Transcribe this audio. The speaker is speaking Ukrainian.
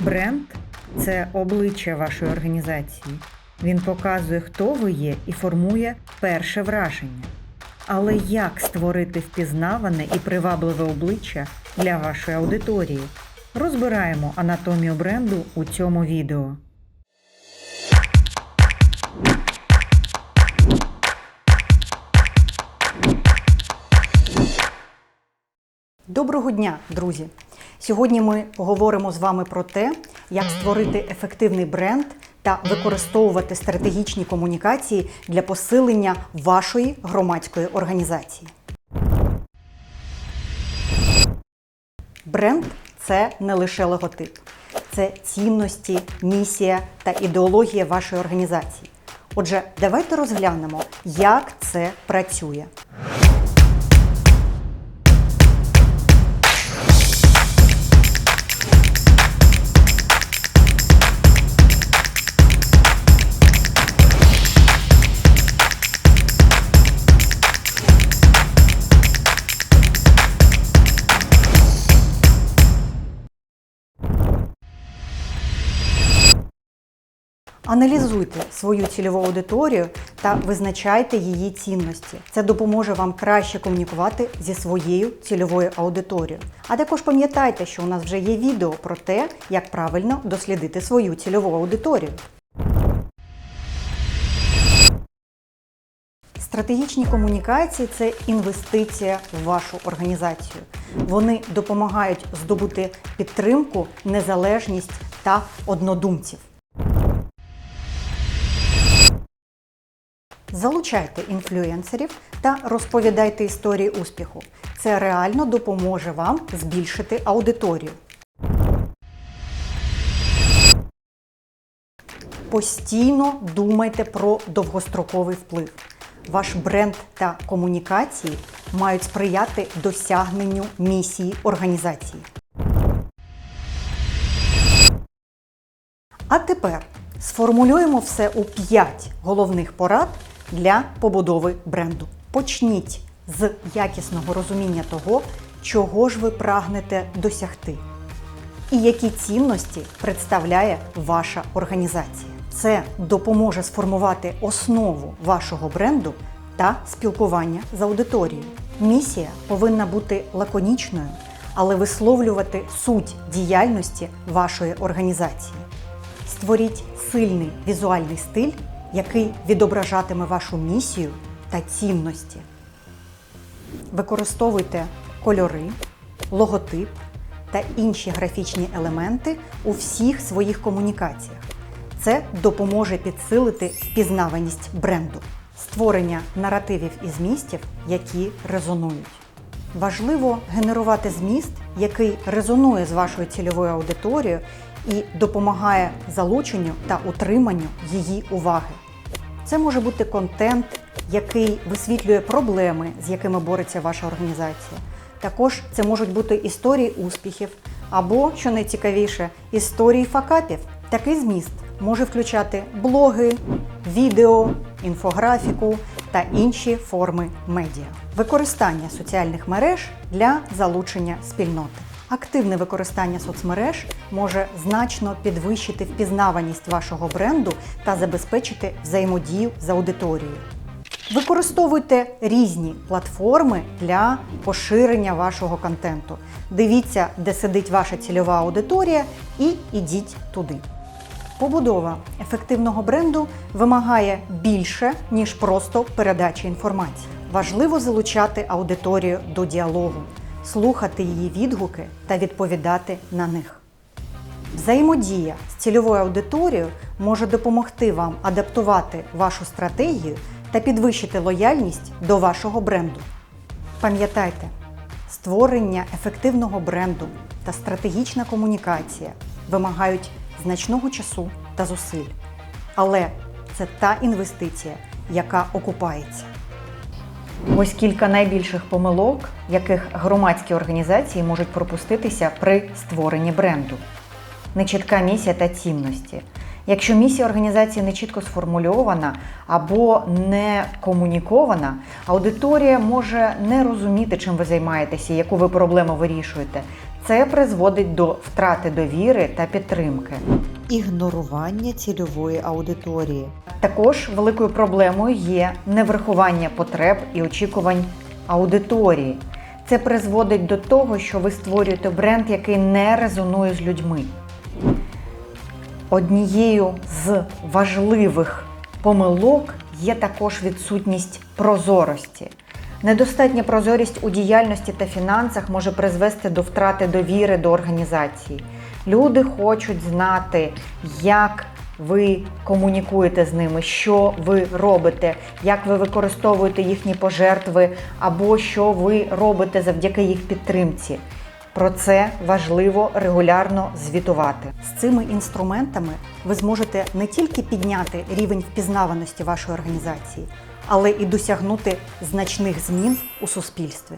Бренд це обличчя вашої організації. Він показує, хто ви є, і формує перше враження. Але як створити впізнаване і привабливе обличчя для вашої аудиторії? Розбираємо анатомію бренду у цьому відео. Доброго дня, друзі! Сьогодні ми поговоримо з вами про те, як створити ефективний бренд та використовувати стратегічні комунікації для посилення вашої громадської організації. Бренд це не лише логотип, це цінності, місія та ідеологія вашої організації. Отже, давайте розглянемо, як це працює. Аналізуйте свою цільову аудиторію та визначайте її цінності. Це допоможе вам краще комунікувати зі своєю цільовою аудиторією. А також пам'ятайте, що у нас вже є відео про те, як правильно дослідити свою цільову аудиторію. Стратегічні комунікації це інвестиція в вашу організацію. Вони допомагають здобути підтримку, незалежність та однодумців. Залучайте інфлюенсерів та розповідайте історії успіху. Це реально допоможе вам збільшити аудиторію. Постійно думайте про довгостроковий вплив. Ваш бренд та комунікації мають сприяти досягненню місії організації. А тепер сформулюємо все у 5 головних порад для побудови бренду. Почніть з якісного розуміння того, чого ж ви прагнете досягти, і які цінності представляє ваша організація. Це допоможе сформувати основу вашого бренду та спілкування з аудиторією. Місія повинна бути лаконічною, але висловлювати суть діяльності вашої організації. Створіть сильний візуальний стиль, який відображатиме вашу місію та цінності. Використовуйте кольори, логотип та інші графічні елементи у всіх своїх комунікаціях. Це допоможе підсилити впізнаваність бренду, створення наративів і змістів, які резонують. Важливо генерувати зміст, який резонує з вашою цільовою аудиторією і допомагає залученню та утриманню її уваги. Це може бути контент, який висвітлює проблеми, з якими бореться ваша організація. Також це можуть бути історії успіхів або, що найцікавіше, історії факапів. Такий зміст може включати блоги, відео, інфографіку та інші форми медіа. Використання соціальних мереж для залучення спільноти. Активне використання соцмереж може значно підвищити впізнаваність вашого бренду та забезпечити взаємодію з аудиторією. Використовуйте різні платформи для поширення вашого контенту. Дивіться, де сидить ваша цільова аудиторія, і ідіть туди. Побудова ефективного бренду вимагає більше, ніж просто передача інформації. Важливо залучати аудиторію до діалогу, слухати її відгуки та відповідати на них. Взаємодія з цільовою аудиторією може допомогти вам адаптувати вашу стратегію та підвищити лояльність до вашого бренду. Пам'ятайте, створення ефективного бренду та стратегічна комунікація вимагають значного часу та зусиль. Але це та інвестиція, яка окупається. Ось кілька найбільших помилок, яких громадські організації можуть пропуститися при створенні бренду. Нечітка місія та цінності. Якщо місія організації не чітко сформульована або не комунікована, аудиторія може не розуміти, чим ви займаєтеся, яку ви проблему вирішуєте. Це призводить до втрати довіри та підтримки. Ігнорування цільової аудиторії. Також великою проблемою є неврахування потреб і очікувань аудиторії. Це призводить до того, що ви створюєте бренд, який не резонує з людьми. Однією з важливих помилок є також відсутність прозорості. Недостатня прозорість у діяльності та фінансах може призвести до втрати довіри до організації. Люди хочуть знати, як ви комунікуєте з ними, що ви робите, як ви використовуєте їхні пожертви, або що ви робите завдяки їх підтримці. Про це важливо регулярно звітувати. З цими інструментами ви зможете не тільки підняти рівень впізнаваності вашої організації, але і досягнути значних змін у суспільстві.